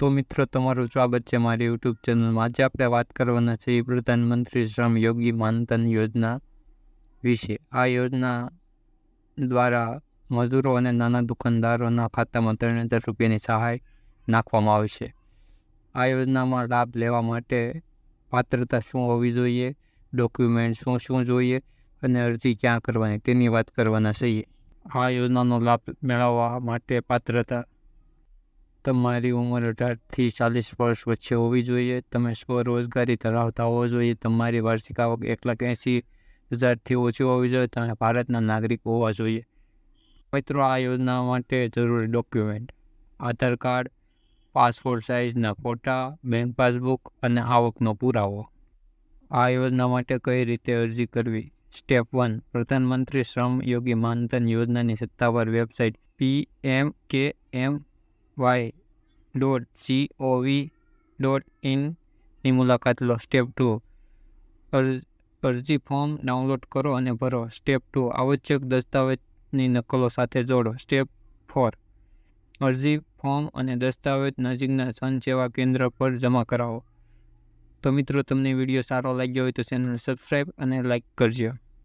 તો મિત્રો, તમારું સ્વાગત છે મારી યુટ્યુબ ચેનલમાં આજે આપણે વાત કરવાના છે પ્રધાનમંત્રી શ્રમ યોગી માનધન યોજના વિશે. આ યોજના દ્વારા મજૂરો અને નાના દુકાનદારોના ખાતામાં ત્રણ હજાર રૂપિયાની સહાય નાખવામાં આવશે આ યોજનામાં લાભ લેવા માટે પાત્રતા શું હોવી જોઈએ, ડોક્યુમેન્ટ શું શું જોઈએ અને અરજી ક્યાં કરવાની, તેની વાત કરવાના છીએ. આ યોજનાનો લાભ મેળવવા માટે પાત્રતા તમારી ઉંમર અઢારથી ચાલીસ વર્ષ વચ્ચે હોવી જોઈએ. તમે સ્વરોજગારી ધરાવતા હોવો જોઈએ. તમારી વાર્ષિક આવક એક લાખ એંસી હજારથી ઓછી હોવી જોઈએ. તમે ભારતના નાગરિક હોવા જોઈએ. મિત્રો, આ યોજના માટે જરૂરી ડોક્યુમેન્ટ, આધાર કાર્ડ, પાસપોર્ટ સાઇઝના ફોટા, બેંક પાસબુક અને આવકનો પુરાવો. આ યોજના માટે કઈ રીતે અરજી કરવી? સ્ટેપ વન, પ્રધાનમંત્રી શ્રમ યોગી માનધન યોજનાની સત્તાવાર website, P M K M Y dot G O V dot ઇનની મુલાકાત લો. સ્ટેપ ટુ અરજી ફોર્મ ડાઉનલોડ કરો અને ભરો. સ્ટેપ ટુ આવશ્યક દસ્તાવેજની નકલો સાથે જોડો. સ્ટેપ ફોર અરજી ફોર્મ અને દસ્તાવેજ નજીકના સન સેવા કેન્દ્ર પર જમા કરાવો. તો મિત્રો, તમને વીડિયો સારો લાગ્યો હોય તો ચેનલ સબસ્ક્રાઈબ અને લાઈક કરજો.